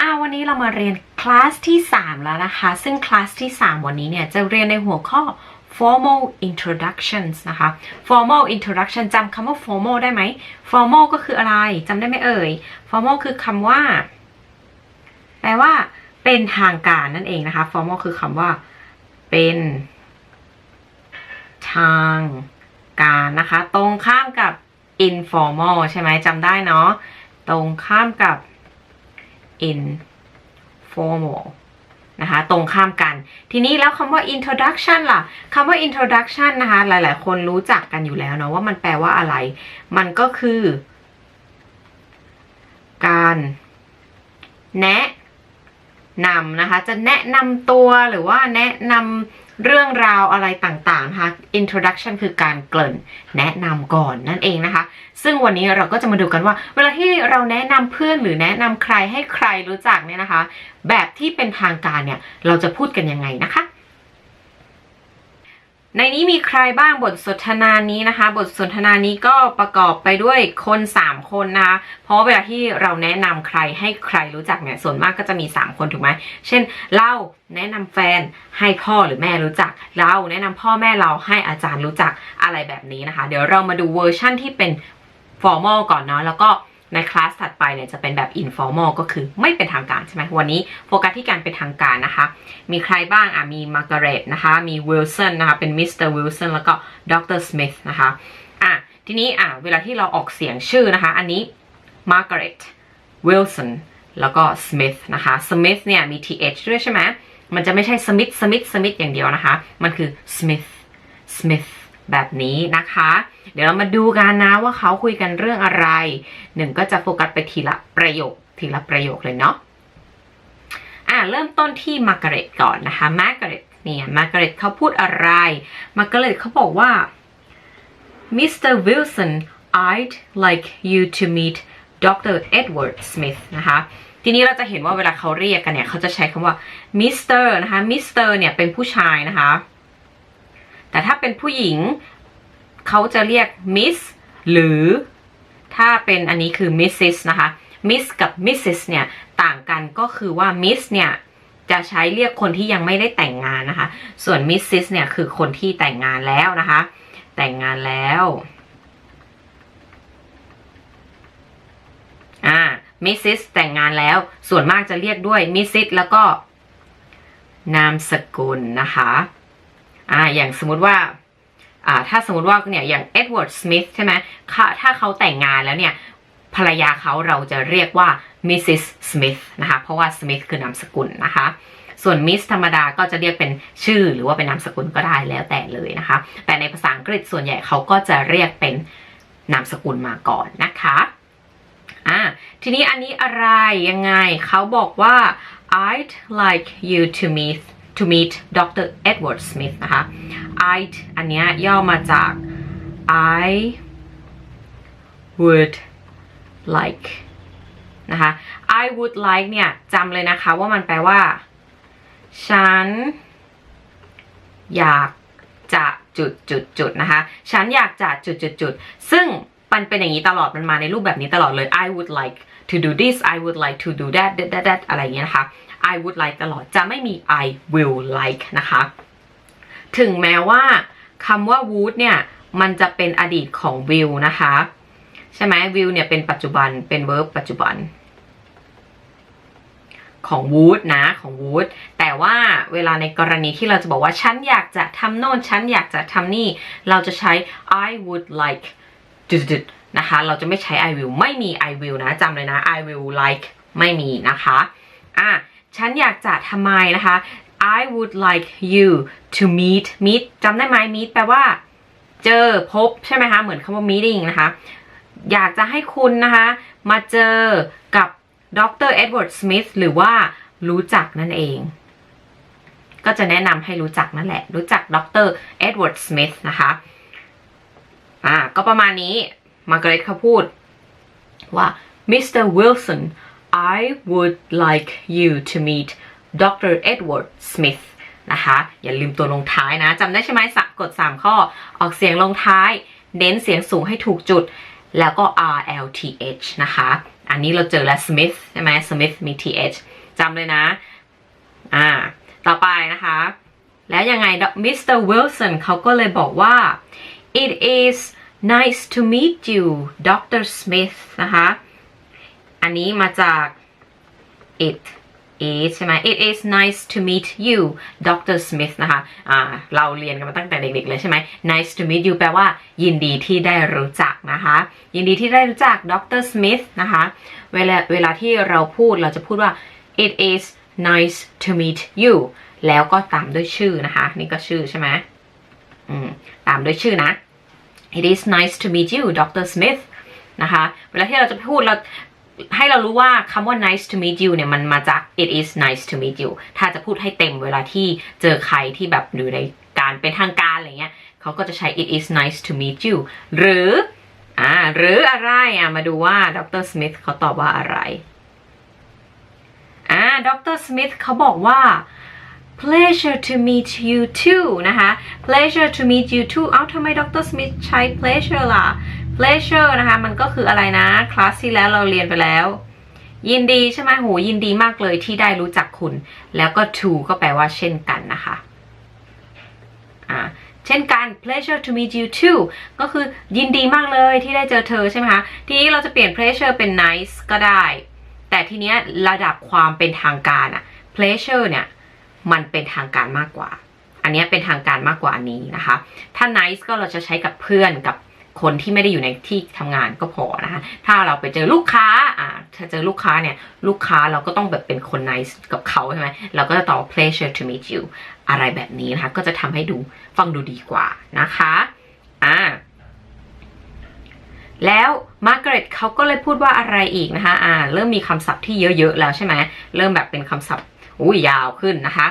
อ่าวันนี้เรามาเรียนคลาสที่ 3 แล้วนะคะ ซึ่งคลาสที่ 3 วันนี้เนี่ยจะเรียนในหัวข้อ formal introductions นะคะ formal introduction จำคำว่า formal ได้ไหม formal ก็คืออะไรจำได้ไหมเอ่ย formal คือคำว่า แปลว่าเป็นทางการนั่นเองนะคะ formal คือคำว่า เป็นทางการนะคะ ตรงข้ามกับ informal ใช่ไหมจำได้เนาะ ตรงข้ามกับ informal นะคะตรงข้ามกัน ทีนี้แล้วคำว่า introduction ล่ะคำว่า introduction นะคะหลาย ๆ คนรู้จักกันอยู่แล้วเนาะว่ามันแปลว่าอะไร มันก็คือ การแนะนำนะคะ จะแนะนำตัวหรือว่าแนะนำ เรื่องราวอะไรต่างๆนะคะ introduction คือการเกริ่นแนะนำก่อนนั่นเองนะคะ ซึ่งวันนี้เราก็จะมาดูกันว่า เวลาที่เราแนะนำเพื่อนหรือแนะนำใครให้ใครรู้จักเนี่ยนะคะ แบบที่เป็นทางการเนี่ยเราจะพูดกันยังไงนะคะ ในนี้มีใครบ้างบทสนทนานี้นะคะ บทสนทนานี้ก็ประกอบไปด้วยคน 3 คนนะคะ เพราะเวลาที่เราแนะนำใครให้ใครรู้จักเนี่ยส่วนมากก็จะมี 3 คนถูกไหมเช่น เราแนะนำแฟนให้พ่อหรือแม่รู้จัก เราแนะนำพ่อแม่เราให้อาจารย์รู้จักอะไรแบบนี้นะคะ เดี๋ยวเรามาดูเวอร์ชั่นที่เป็น formal ก่อนเนาะแล้วก็ ในคลาสถัดไปเนี่ยจะเป็นแบบ informal ก็คือไม่เป็นทางการใช่ไหมวันนี้โฟกัสที่การเป็นทางการนะคะ มีใครบ้างอะมีมาร์กาเร็ตนะคะมีวิลสันนะคะเป็นมิสเตอร์วิลสันแล้วก็ดรสมิธนะคะอะทีนี้อะเวลาที่เราออกเสียงชื่อนะคะ อันนี้มาร์กาเร็ตวิลสันแล้วก็สมิธนะคะสมิธเนี่ยมี th ด้วยใช่ไหมมันจะไม่ใช่สมิธสมิธสมิธอย่างเดียวนะคะ มันคือสมิธสมิธ แบบนี้นะคะ เดี๋ยวเรามาดูกันนะว่าเขาคุยกันเรื่องอะไรหนึ่งก็จะโฟกัสไปทีละประโยคทีละประโยคเลยเนาะอะเริ่มต้นที่มาร์กาเร็ตก่อนนะคะมาร์กาเร็ตเนี่ยมาร์กาเร็ตเขาพูดอะไรมาร์กาเร็ตเขาบอกว่า Mr. Wilson I'd like you to meet Dr. Edward Smith นะคะทีนี้เราจะเห็นว่าเวลาเขาเรียกกันเนี่ย เขาจะใช้คำว่า Mr. นะคะ Mr. เนี่ยเป็นผู้ชายนะคะ แต่ถ้าเป็นผู้หญิงเขาจะเรียก Miss หรือถ้าเป็นอันนี้คือ Mrs นะคะ Miss กับ Mrs เนี่ยต่างกันก็คือว่า Miss เนี่ยจะใช้เรียกคนที่ยังไม่ได้แต่งงานนะคะ ส่วน Mrs เนี่ยคือคนที่แต่งงานแล้วนะคะ แต่งงานแล้วอ่า Mrs แต่งงานแล้ว ส่วนมากจะเรียกด้วย Mrs แล้วก็นามสกุลนะคะ อ่าอย่างสมมติว่าอ่าถ้าสมมติว่าเนี่ยอย่างเอ็ดเวิร์ดสมิธใช่ไหมค่ะถ้าเขาแต่งงานแล้วเนี่ยภรรยาเขาเราจะเรียกว่า Mrs. Smith นะคะเพราะว่า Smith คือนามสกุลนะคะส่วน Miss ธรรมดาก็จะเรียกเป็นชื่อหรือว่าเป็นนามสกุลก็ได้แล้วแต่เลยนะคะ แต่ในภาษาอังกฤษส่วนใหญ่เขาก็จะเรียกเป็นนามสกุลมาก่อนนะคะอ่าทีนี้อันนี้อะไรยังไงเขาบอกว่า I'd like you to meet to meet Dr. Edward Smith นะคะ I อันเนี้ยย่อมาจาก I would like นะคะ I would like เนี่ยจำเลยนะคะว่ามันแปลว่า ฉัน อยากจะจุดจุดจุดนะคะ ฉันอยากจะจุดจุดจุดซึ่งมันเป็นอย่างนี้ตลอด มันมาในรูปแบบนี้ตลอดเลย I would like to do this I would like to do that that that, that อะไรเงี้ยนะคะ I would like ตลอดจะไม่มี I will like นะคะ ถึงแม้ว่าคำว่า would เนี่ย มันจะเป็นอดีตของ will นะคะ ใช่ไหม will เนี่ยเป็นปัจจุบันเป็น verb ปัจจุบัน ของ would นะของ would แต่ว่าเวลาในกรณีที่เราจะบอกว่า ฉันอยากจะทำโน่น ฉันอยากจะทำนี่ เราจะใช้ I would like จุดๆนะคะ เราจะไม่ใช้ I will ไม่มี I will นะจำเลยนะ I will like ไม่มีนะคะ อะ ฉันอยากจะทำไมนะคะ I would like you to meet meet จำได้ไหม meet แปลว่า เจอพบใช่ไหมคะ เหมือนคำว่า meeting นะคะ อยากจะให้คุณนะคะ มาเจอกับดรเอ็ดเวิร์ดสมิธหรือว่ารู้จักนั่นเอง ก็จะแนะนำให้รู้จักนั่นแหละ รู้จักดรเอ็ดเวิร์ดสมิธนะคะอ่าก็ประมาณนี้มาร์กรตเขาพูดว่า Mr. Wilson I would like you to meet Dr. Edward Smith นะคะอย่าลืมตัวลงท้ายนะจำได้ใช่ไหมสักกด 3 ข้อ ออกเสียงลงท้าย เน้นเสียงสูงให้ถูกจุด แล้วก็ R L T H นะคะ อันนี้เราเจอแล้ว Smith ใช่ไหม Smith มี th จำเลยนะ อ่า ต่อไปนะคะ แล้วยังไงมิสเตอร์วิลสันเขาก็เลยบอกว่า it is nice to meet you Dr. Smith นะคะ อันนี้มาจาก it is ใช่ไหม it is nice to meet you Dr. Smith นะคะอ่าเราเรียนกันมาตั้งแต่เด็กๆเลยใช่ไหม nice to meet you แปลว่า ยินดีที่ได้รู้จักนะคะ ยินดีที่ได้รู้จัก Dr. Smith นะคะ เวลาเวลาที่เราพูดเราจะพูดว่า it is nice to meet you แล้วก็ตามด้วยชื่อนะคะ นี่ก็ชื่อใช่ไหมอืมตามด้วยชื่อนะ it is nice to meet you Dr. Smith นะคะ เวลาที่เราจะพูดเรา ให้เรารู้ว่าคำว่า nice to meet you เนี่ยมันมาจาก it is nice to meet you ถ้าจะพูดให้เต็มเวลาที่เจอใครที่แบบอยู่ในการเป็นทางการอะไรเงี้ยเขาก็จะใช้ it is nice to meet you หรืออ่าหรืออะไรอะมาดูว่าดรสมิธเขาตอบว่าอะไรอ่าดรสมิธเขาบอกว่า pleasure to meet you too นะคะ pleasure to meet you too เอ้าทำไมดรสมิธใช้ pleasure ล่ะ pleasure นะคะ มันก็คืออะไรนะ คลาสที่แล้วเราเรียนไปแล้ว ยินดีใช่ไหมโหยินดีมากเลยที่ได้รู้จักคุณ แล้วก็ to ก็แปลว่าเช่นกันนะคะอ่าเช่นกัน pleasure to meet you too ก็คือยินดีมากเลยที่ได้เจอเธอใช่ไหมคะ ทีนี้เราจะเปลี่ยน pleasure เป็น nice ก็ได้ แต่ทีเนี้ยระดับความเป็นทางการอะ pleasure เนี่ย มันเป็นทางการมากกว่า อันเนี้ยเป็นทางการมากกว่านี้นะคะ ถ้า nice ก็เราจะใช้กับเพื่อนกับ คนที่ไม่ได้อยู่ในที่ทำงานก็พอนะคะถ้าเราไปเจอลูกค้าอ่าถ้าเจอลูกค้าเนี่ยลูกค้าเราก็ต้องแบบเป็นคน nice กับเขาใช่ไหมเราก็จะตอบ pleasure to meet you อะไรแบบนี้นะคะ ก็จะทำให้ดูฟังดูดีกว่านะคะอ่าแล้วมาร์กาเร็ตเขาก็เลยพูดว่าอะไรอีกนะคะอ่าเริ่มมีคำศัพท์ที่เยอะๆแล้วใช่ไหมเริ่มแบบเป็นคำศัพท์อุ้ยยาวขึ้นนะคะ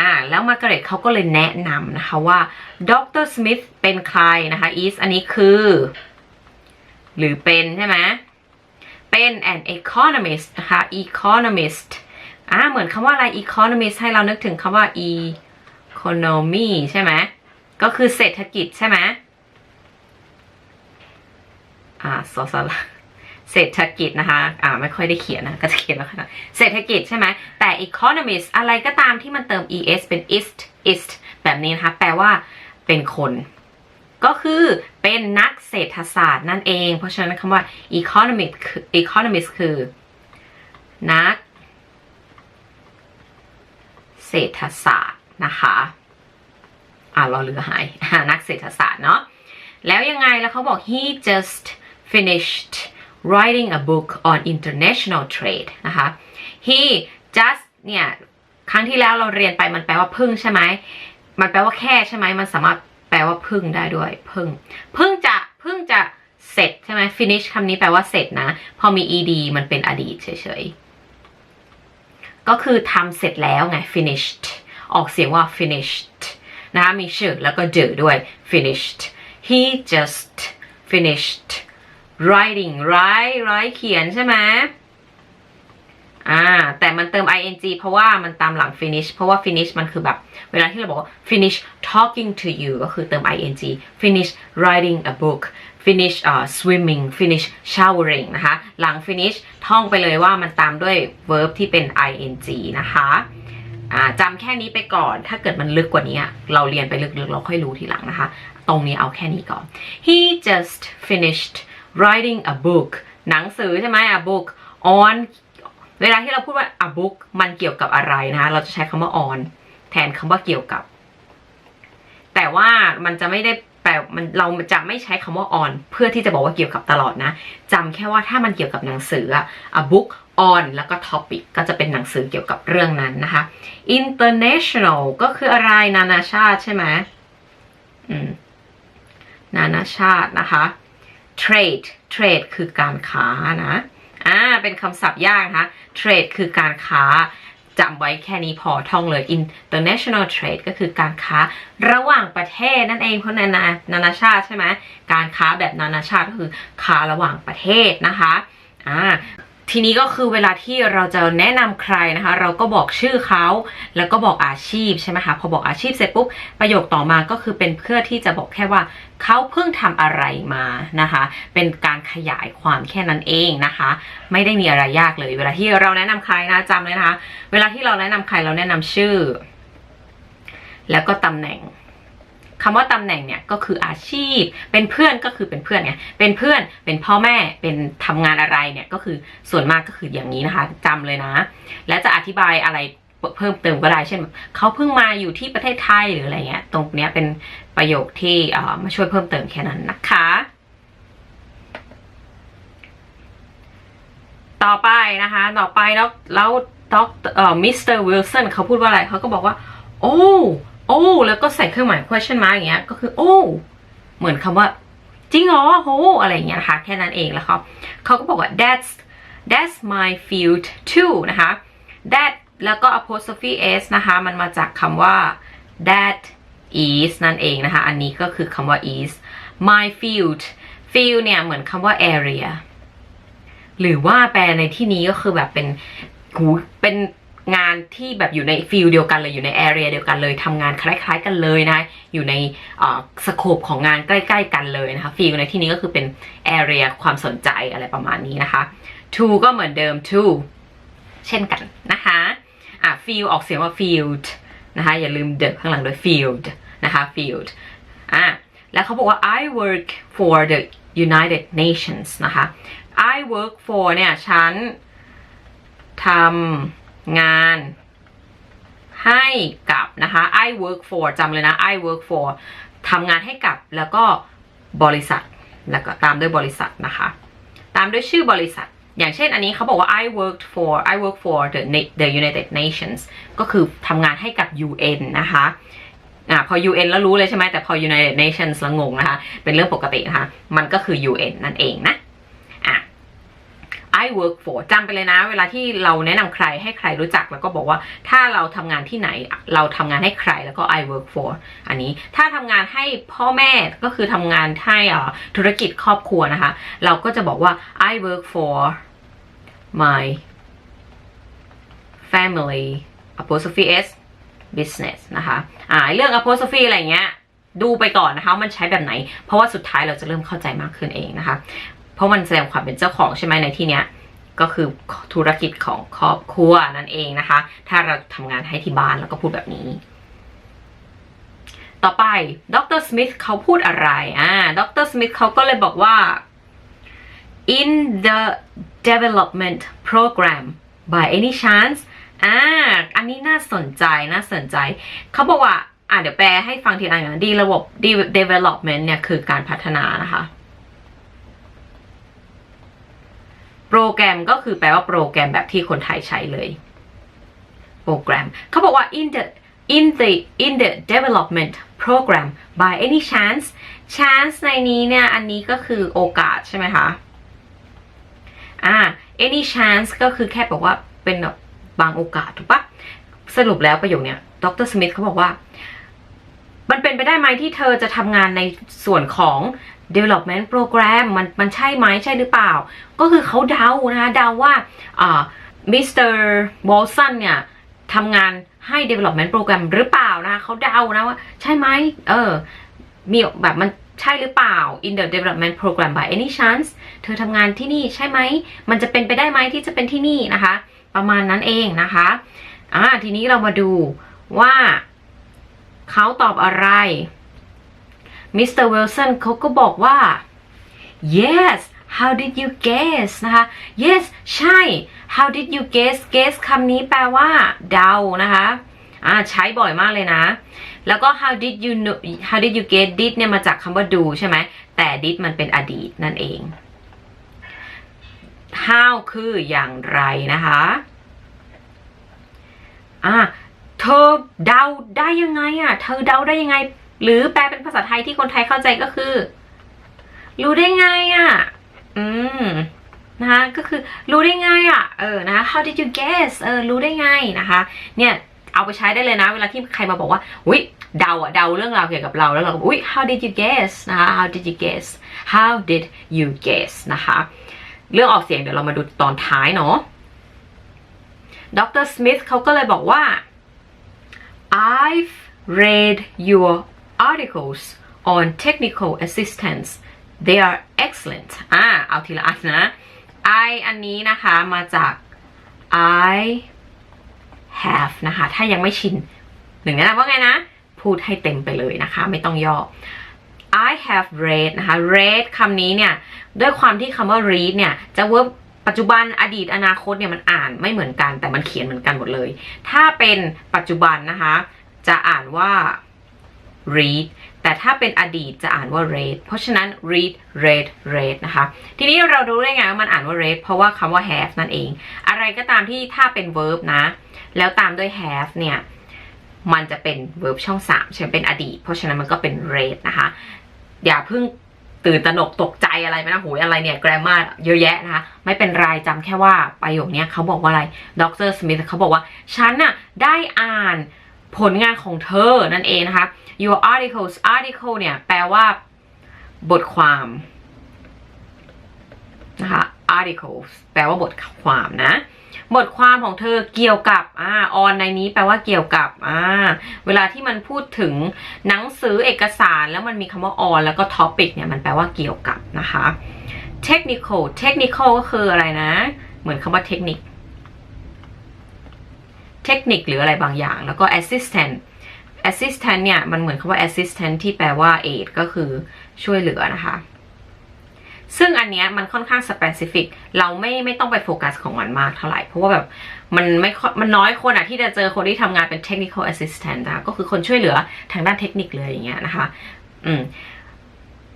อ่าแล้วมาร์กาเร็ตเขาก็เลยแนะนำนะคะว่าดรสมิธเป็นใครนะคะ is อันนี้คือ หรือเป็นใช่ไหมเป็น an economist นะคะ economist อ่าเหมือนคำว่าอะไร economist ให้เรานึกถึงคำว่า economy ใช่ไหมก็คือเศรษฐกิจใช่ไหมอ่าสอสละ เศรษฐกิจนะคะอ่าไม่ค่อยได้เขียนนะก็จะเขียนแล้วค่ะเศรษฐกิจใช่ไหมแต่ economist อะไรก็ตามที่มันเติม es เป็น ist ist แบบนี้นะคะแปลว่าเป็นคน ก็คือเป็นนักเศรษฐศาสตร์นั่นเอง เพราะฉะนั้นคำว่า economist คือ economist คือ นัก เศรษฐศาสตร์นะคะอ่าเราเรือหายนักเศรษฐศาสตร์เนาะแล้วยังไงแล้วเขาบอก he just finished writing a book on international trade นะคะ he just เนี่ย ครั้งที่แล้วเราเรียนไปมันแปลว่าพึ่งใช่ไหม มันแปลว่าแค่ใช่ไหม มันสามารถแปลว่าพึ่งได้ด้วยพึ่งพึ่งจะพึ่งจะเสร็จใช่ไหม finish คำนี้แปลว่าเสร็จนะ พอมี ed มันเป็นอดีตเฉยๆ ก็คือทำเสร็จแล้วไง finished ออกเสียงว่า finished นะคะมีชื่อแล้วก็ do ด้วย finished he just finished writing write write เขียนใช่ไหมอ่า แต่มันเติม ing เพราะว่ามันตามหลัง finish เพราะว่า finish มันคือแบบ เวลาที่เราบอกว่า finish talking to you ก็คือเติม ing finish writing a book finish uh, swimming finish showering นะคะ หลัง finish ท่องไปเลยว่ามันตามด้วย verb ที่เป็น ing นะคะอ่าจำแค่นี้ไปก่อน ถ้าเกิดมันลึกกว่านี้ เราเรียนไปลึกๆ เราค่อยรู้ทีหลังนะคะ ตรงนี้เอาแค่นี้ก่อน he just finished writing a book หนังสือใช่ไหม a book on เวลาที่เราพูดว่า a book มันเกี่ยวกับอะไรนะคะ เราจะใช้คำว่า on แทนคำว่าเกี่ยวกับ แต่ว่ามันจะไม่ได้แปลมันเราจะไม่ใช้คำว่า on เพื่อที่จะบอกว่าเกี่ยวกับตลอดนะจำแค่ว่าถ้ามันเกี่ยวกับหนังสืออะ a book on แล้วก็ topic ก็จะเป็นหนังสือเกี่ยวกับเรื่องนั้นนะคะ international ก็คืออะไรนานาชาติใช่ไหมอืมนานาชาตินะคะ trade trade คือการค้านะอ่าเป็นคำศัพท์ยากนะคะ trade คือการค้าจำไว้แค่นี้พอท่องเลย international trade ก็คือการค้าระหว่างประเทศนั่นเองเพราะนานานานาชาติใช่ไหมการค้าแบบนานาชาติก็คือค้าระหว่างประเทศนะคะอ่า ทีนี้ก็คือเวลาที่เราจะแนะนำใครนะคะ เราก็บอกชื่อเขาแล้วก็บอกอาชีพใช่ไหมคะพอบอกอาชีพเสร็จปุ๊บประโยคต่อมาก็คือเป็นเพื่อที่จะบอกแค่ว่าเขาเพิ่งทำอะไรมานะคะ เป็นการขยายความแค่นั้นเองนะคะ ไม่ได้มีอะไรยากเลย เวลาที่เราแนะนำใครนะจำเลยนะคะ เวลาที่เราแนะนำใครเราแนะนำชื่อ แล้วก็ตำแหน่ง คำว่าตำแหน่งเนี่ยก็คืออาชีพ เป็นเพื่อนก็คือเป็นเพื่อนไงเป็นเพื่อนเป็นพ่อแม่เป็นทำงานอะไรเนี่ยก็คือส่วนมากก็คืออย่างนี้นะคะจำเลยนะ และจะอธิบายอะไรเพิ่มเติมก็ได้เช่นเขาเพิ่งมาอยู่ที่ประเทศไทยหรืออะไรเงี้ย ตรงเนี้ยเป็นประโยคที่เอ่อมาช่วยเพิ่มเติมแค่นั้นนะคะ ต่อไปนะคะ ต่อไปแล้วแล้วด็อกเอ่อมิสเตอร์วิลสันเขาพูดว่าอะไรเขาก็บอกว่า โอ้ โอ้แล้วก็ใส่เครื่องหมาย question mark อย่างเงี้ย ก็คือโอ้เหมือนคำว่า จริงเหรอโหอะไรอย่างเงี้ยนะคะ แค่นั้นเองแล้วเขาเขาก็บอกว่า that's that's my field too นะคะ that แล้วก็ apostrophe s นะคะ มันมาจากคำว่า that is นั่นเองนะคะ อันนี้ก็คือคำว่า is my field field เนี่ย เหมือนคำว่า area หรือว่าแปลในที่นี้ก็คือแบบเป็นหูเป็น งานที่แบบอยู่ในฟิลเดียวกันเลยอยู่ในแอเรียเดียวกันเลยทำงานคล้ายๆกันเลยนะอยู่ในสโคปของงานใกล้ๆกันเลยนะคะฟิลในที่นี้ก็คือเป็นแอเรียความสนใจอะไรประมาณนี้นะคะ to ก็เหมือนเดิม to เช่นกันนะคะอะ field ออกเสียงว่า field นะคะอย่าลืมเดข้างหลังด้วย field นะคะ field อะแล้วเขาบอกว่า I work for the United Nations นะคะ I work for เนี่ย ฉันทำ งาน ให้กับนะคะ I work for จำเลยนะ I work for ทำงานให้กับแล้วก็บริษัท แล้วก็ตามด้วยบริษัทนะคะ ตามด้วยชื่อบริษัท อย่างเช่นอันนี้เขาบอกว่า I worked for I work for the the United Nations ก็คือทำงานให้กับ UN นะคะอ่าพอ UN แล้วรู้เลยใช่ไหมแต่พอ United Nations แล้วงงนะคะ เป็นเรื่องปกตินะคะ มันก็คือ UN นั่นเองนะ I work for จำไปเลยนะ เวลาที่เราแนะนำใครให้ใครรู้จักแล้วก็บอกว่าถ้าเราทำงานที่ไหนเราทำงานให้ใครแล้วก็ I work for อันนี้ถ้าทำงานให้พ่อแม่ก็คือทำงานให้อ่าธุรกิจครอบครัวนะคะ เราก็จะบอกว่า I work for my family apostrophe s business นะคะอ่าเรื่อง apostrophe อะไรเงี้ยดูไปก่อนนะคะ มันใช้แบบไหน เพราะว่าสุดท้ายเราจะเริ่มเข้าใจมากขึ้นเองนะคะ เพราะมันแสดงความเป็นเจ้าของใช่ไหมในที่เนี้ยก็คือธุรกิจของครอบครัวนั่นเองนะคะ ถ้าเราทำงานให้ที่บ้านแล้วก็พูดแบบนี้ ต่อไปดรสมิธเขาพูดอะไรอ่าดรสมิธเขาก็เลยบอกว่า in the development program by any chance อ่าอันนี้น่าสนใจน่าสนใจ เขาบอกว่า อ่าเดี๋ยวแปลให้ฟังทีละอย่างนะดีระบบ development เนี่ยคือการพัฒนานะคะ โปรแกรมก็คือแปลว่าโปรแกรมแบบที่คนไทยใช้เลย โปรแกรมเขาบอกว่า in the in the in the development program by any chance chance ในนี้เนี่ย อันนี้ก็คือโอกาสใช่ไหมคะอ่า any chance ก็คือแค่บอกว่าเป็นแบบบางโอกาสถูกปะสรุปแล้วประโยคเนี้ยดรสมิธเขาบอกว่า มันเป็นไปได้ไหมที่เธอจะทำงานในส่วนของ development program มันมันใช่ไหมใช่หรือเปล่า ก็คือเขาเดานะคะเดาว่าอ่ามิสเตอร์วอลสันเนี่ยทำงานให้ development program หรือเปล่านะเขาเดานะว่าใช่ไหมเออมีแบบมันใช่หรือเปล่า in the development program by any chance เธอทำงานที่นี่ใช่ไหม มันจะเป็นไปได้ไหมที่จะเป็นที่นี่นะคะ ประมาณนั้นเองนะคะอ่าทีนี้เรามาดูว่าเขาตอบอะไร มิสเตอร์เวลสันเขาก็บอกว่า yes how did you guess นะคะ yes ใช่ how did you guess guess คำนี้แปลว่า เดานะคะอ่าใช้บ่อยมากเลยนะ แล้วก็ how did you know how did you guess did เนี่ยมาจากคำว่าดูใช่ไหม แต่ did มันเป็นอดีตนั่นเอง how คืออย่างไรนะคะอ่าเธอเดาได้ยังไงอะ เธอเดาได้ยังไง หรือแปลเป็นภาษาไทยที่คนไทยเข้าใจก็คือ รู้ได้ไงอะ อืมนะคะก็คือรู้ได้ไงอะ เออนะคะ how did you guess เออรู้ได้ไงนะคะ เนี่ยเอาไปใช้ได้เลยนะ เวลาที่ใครมาบอกว่าอุ้ยเดาอะเดาเรื่องราวเกี่ยวกับเราแล้วเราก็อุ้ย how did you guess นะคะ how did you guess how did you guess นะคะ เรื่องออกเสียงเดี๋ยวเรามาดูตอนท้ายเนาะดรสมิธเขาก็เลยบอกว่า I've read your articles on technical assistance they are excellent อ่าเอาทีละอันนะ I อันนี้นะคะมาจาก I have นะคะ ถ้ายังไม่ชินหนึ่งนะว่าไงนะ พูดให้เต็มไปเลยนะคะ ไม่ต้องย่อ I have read นะคะ read คำนี้เนี่ย ด้วยความที่คำว่า read เนี่ย จะ verb ปัจจุบันอดีตอนาคตเนี่ยมันอ่านไม่เหมือนกันแต่มันเขียนเหมือนกันหมดเลย ถ้าเป็นปัจจุบันนะคะ จะอ่านว่า read แต่ถ้าเป็นอดีตจะอ่านว่า read เพราะฉะนั้น read read read นะคะ ทีนี้เรารู้ได้ไงว่ามันอ่านว่า read เพราะว่าคำว่า have นั่นเอง อะไรก็ตามที่ถ้าเป็น verb นะ แล้วตามด้วย have เนี่ย มันจะเป็น verb ช่อง3ใช่เป็นอดีต เพราะฉะนั้นมันก็เป็น read นะคะ อย่าเพิ่งตื่นตระหนกตกใจอะไรไปนะโหยอะไรเนี่ย grammar เยอะแยะนะคะไม่เป็นไรจำแค่ว่าประโยคนี้เขาบอกว่าอะไรดรสมิธเขาบอกว่า ฉันน่ะได้อ่านผลงานของเธอนั่นเองนะคะ your articles article เนี่ย แปลว่า บทความนะคะ articles แปลว่าบทความนะ บทความของเธอเกี่ยวกับอ่า on ในนี้แปลว่าเกี่ยวกับอ่าเวลาที่มันพูดถึงหนังสือเอกสารแล้วมันมีคำว่า on แล้วก็ topic เนี่ยมันแปลว่าเกี่ยวกับนะคะ technical technical ก็คืออะไรนะ เหมือนคำว่าเทคนิค เทคนิคหรืออะไรบางอย่าง แล้วก็ assistant assistant เนี่ย มันเหมือนคำว่า assistant ที่แปลว่า aid ก็คือช่วยเหลือนะคะ ซึ่งอันเนี้ยมันค่อนข้าง specific เราไม่ไม่ต้องไปโฟกัสของมันมากเท่าไหร่ เพราะว่าแบบมันไม่มันน้อยคนอะที่จะเจอคนที่ทำงานเป็น technical assistant นะคะก็คือคนช่วยเหลือทางด้านเทคนิคเลยอย่างเงี้ยนะคะ อืม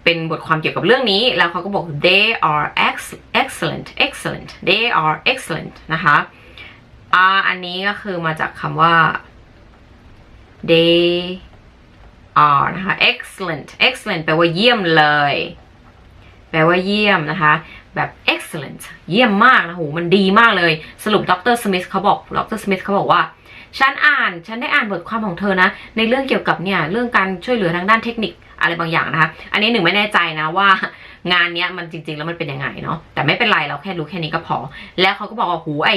เป็นบทความเกี่ยวกับเรื่องนี้ แล้วเขาก็บอก they are excellent excellent they are excellent นะคะ R อันนี้ก็คือมาจากคำว่า they are นะคะ excellent excellent แปลว่าเยี่ยมเลย แปลว่าเยี่ยมนะคะ แบบ excellent เยี่ยมมากนะโหมันดีมากเลย สรุปดรสมิธเขาบอกดรสมิธเขาบอกว่าฉันอ่าน ฉันได้อ่านบทความของเธอนะ ในเรื่องเกี่ยวกับเนี่ย เรื่องการช่วยเหลือทางด้านเทคนิคอะไรบางอย่างนะคะ อันนี้หนึ่งไม่แน่ใจนะว่า งานเนี้ยมันจริง ๆ แล้วมันเป็นยังไงเนาะแต่ไม่เป็นไรเราแค่รู้แค่นี้ก็พอ แล้วเขาก็บอกว่าหูไอ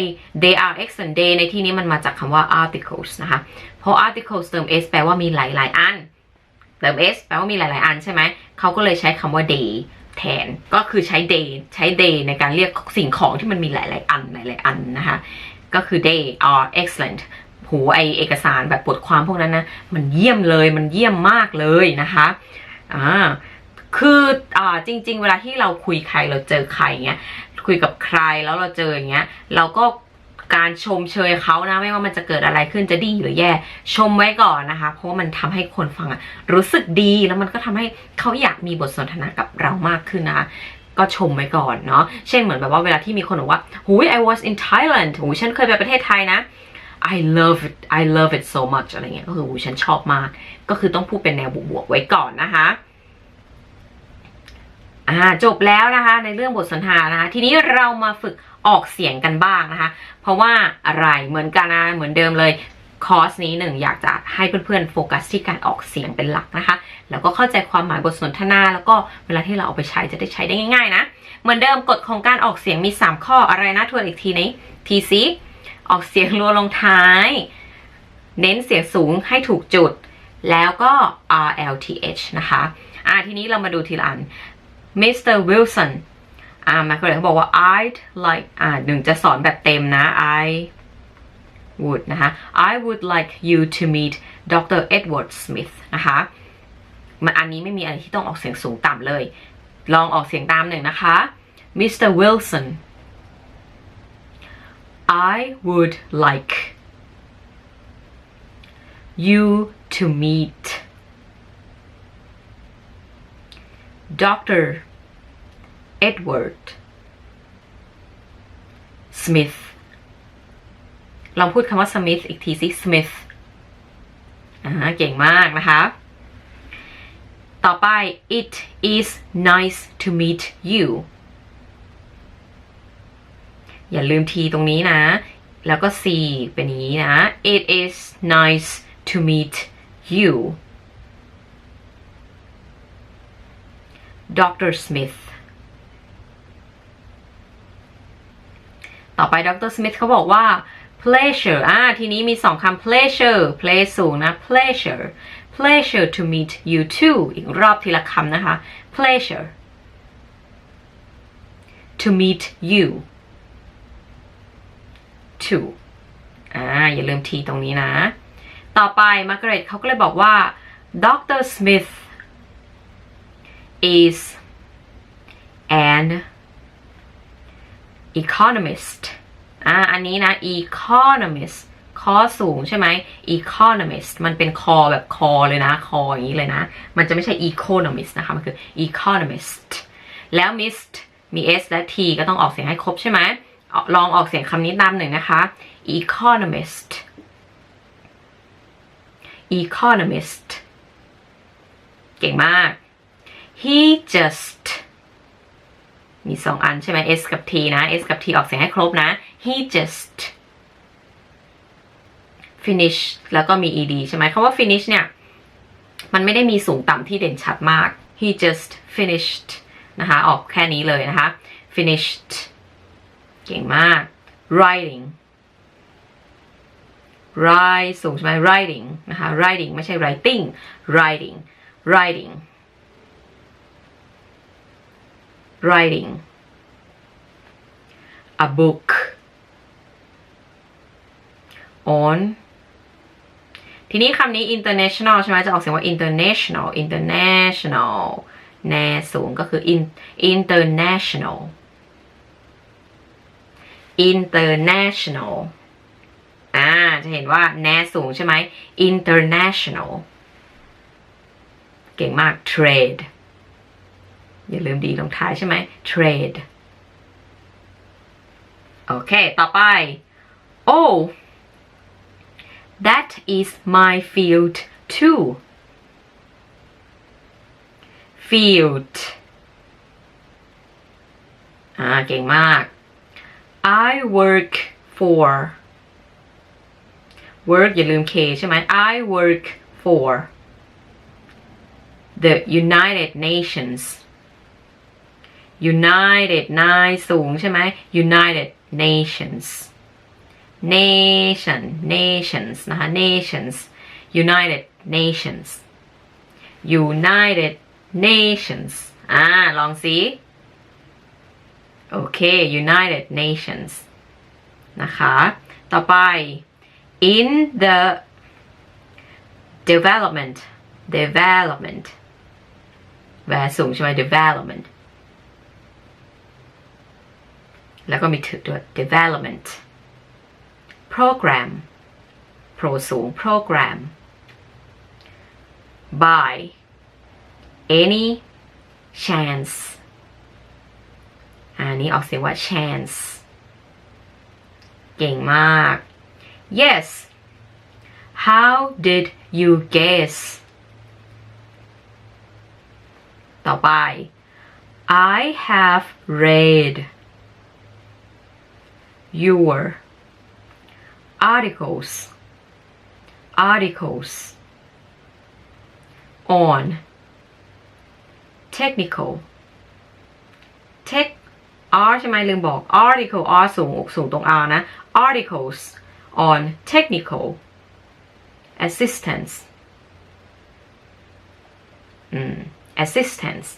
they are excellent day ในที่นี้มันมาจากคำว่า articles นะคะ เพราะ articles เติม s แปลว่ามีหลาย ๆ อัน เติม s แปลว่ามีหลาย ๆ อันใช่ไหม เขาก็เลยใช้คำว่า day แทน ก็คือใช้ day ใช้ day ในการเรียกสิ่งของที่มันมีหลาย ๆ อัน หลาย ๆ อันนะคะ ก็คือ they are excellent หูไอเอกสารแบบบทความพวกนั้นนะ มันเยี่ยมเลย มันเยี่ยมมากเลยนะคะ อ่า คืออ่าจริง ๆ เวลาที่เราคุยใครเราเจอใครเงี้ยคุยกับใครแล้วเราเจออย่างเงี้ย เราก็การชมเชยเขานะไม่ว่ามันจะเกิดอะไรขึ้นจะดีหรือแย่ ชมไว้ก่อนนะคะ เพราะว่ามันทำให้คนฟังอะรู้สึกดีแล้วมันก็ทำให้เขาอยากมีบทสนทนากับเรามากขึ้นนะคะก็ชมไว้ก่อนเนาะเช่นเหมือนแบบว่าเวลาที่มีคนบอกว่าหูย I was in Thailand หูฉันเคยไปประเทศไทยนะ I love it I love it so much อะไรเงี้ยก็คือหูฉันชอบมาก ก็คือต้องพูดเป็นแนวบวกๆไว้ก่อนนะคะ อ่าจบแล้วนะคะในเรื่องบทสนทนานะคะทีนี้เรามาฝึกออกเสียงกันบ้างนะคะ เพราะว่าอะไรเหมือนกันนะเหมือนเดิมเลยคอร์สนี้หนึ่งอยากจะให้เพื่อนๆโฟกัสที่การออกเสียงเป็นหลักนะคะ แล้วก็เข้าใจความหมายบทสนทนา แล้วก็เวลาที่เราเอาไปใช้จะได้ใช้ได้ง่ายๆนะ เหมือนเดิมกฎของการออกเสียงมี 3 ข้ออะไรนะทวนอีกทีนี้ทีซีออกเสียงรัวลงท้าย เน้นเสียงสูงให้ถูกจุด แล้วก็ R L T H นะคะอ่าทีนี้เรามาดูทีละอัน Mr. Wilson อ่ามาเขาบอกว่า I'd like อ่าหนึ่งจะสอนแบบเต็มนะ I would นะคะ I would like you to meet Dr. Edward Smith นะคะมันอันนี้ไม่มีอะไรที่ต้องออกเสียงสูงต่ำเลย ลองออกเสียงตามหนึ่งนะคะ Mr. Wilson I would like you to meet Dr. Edward Smith ลองพูดคำว่า Smith อีกทีสิ Smith อ่าเก่งมากนะคะ ต่อไป it is nice to meet you อย่าลืมทีตรงนี้นะ แล้วก็ C เป็นนี้นะ it is nice to meet you Dr. Smith ต่อไปดรสมิธเขาบอกว่า pleasure อ่าทีนี้มีสองคำ pleasure play สูงนะ pleasure pleasure to meet you too อีกรอบทีละคำนะคะ pleasure to meet you too อ่าอย่าลืมทีตรงนี้นะ ต่อไปมาร์กาเร็ตเขาก็เลยบอกว่า Dr. Smith is an economist อ่าอันนี้นะ economist คอสูงใช่ไหม economist มันเป็นคอแบบคอเลยนะ คออย่างนี้เลยนะ มันจะไม่ใช่ economist นะคะ มันคือ economist แล้ว mist มี s และ t ก็ต้องออกเสียงให้ครบใช่ไหม ลองออกเสียงคำนี้ตามหนึ่งนะคะ economist economist เก่งมาก he just มีสองอันใช่ไหม s กับ t นะ s กับ t ออกเสียงให้ครบนะ he just finish แล้วก็มี ed ใช่ไหมคำว่า finish เนี่ย มันไม่ได้มีสูงต่ำที่เด่นชัดมาก he just finished นะคะ ออกแค่นี้เลยนะคะ finished เก่งมาก writing write สูงใช่ไหม writing นะคะ writing ไม่ใช่ writing writing writing writing a book on ทีนี้คำนี้ international ใช่ไหมจะออกเสียงว่า international international แนสูงก็คือ in international international อ่า จะเห็นว่าแนสูงใช่ไหม international เก่งมาก trade อย่าลืมดีลงท้ายใช่ไหม trade โอเค ต่อไป oh that is my field too field อ่า เก่งมาก I work for work อย่าลืม K ใช่ไหม I work for the United Nations United นายสูงใช่ไหม United Nations Nation Nations นะคะ Nations United Nations United Nations อ่า ลองสิ โอเค United Nations นะคะ ต่อไป in the development development แวสูงใช่ไหม development แล้วก็มีถึกด้วย development program pro สูง program by any chance อันนี้ออกเสียงว่า chance เก่งมาก yes how did you guess ต่อไป I have read your articles articles on technical tech R ใช่ไหมลืมบอก article R สูงสูงตรง R นะ articles on technical assistance อืม assistance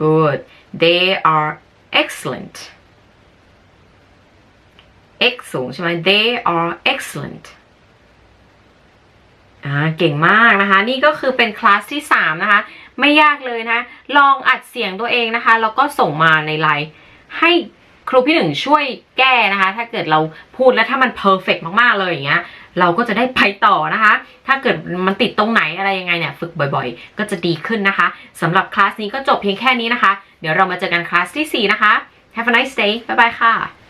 good they are excellent X สูงใช่ไหม they are excellent อ่าเก่งมากนะคะ นี่ก็คือเป็นคลาสที่3นะคะ ไม่ยากเลยนะ ลองอัดเสียงตัวเองนะคะ แล้วก็ส่งมาในไลน์ให้ครูพี่หนึ่งช่วยแก้นะคะ ถ้าเกิดเราพูดแล้วถ้ามันเพอร์เฟกมากๆเลยอย่างเงี้ย เราก็จะได้ไปต่อนะคะ ถ้าเกิดมันติดตรงไหนอะไรยังไงเนี่ย ฝึกบ่อยๆ ก็จะดีขึ้นนะคะสำหรับคลาสนี้ก็จบเพียงแค่นี้นะคะ เดี๋ยวเรามาเจอกันคลาสที่ 4 นะคะ Have a nice day บ๊ายบายค่ะ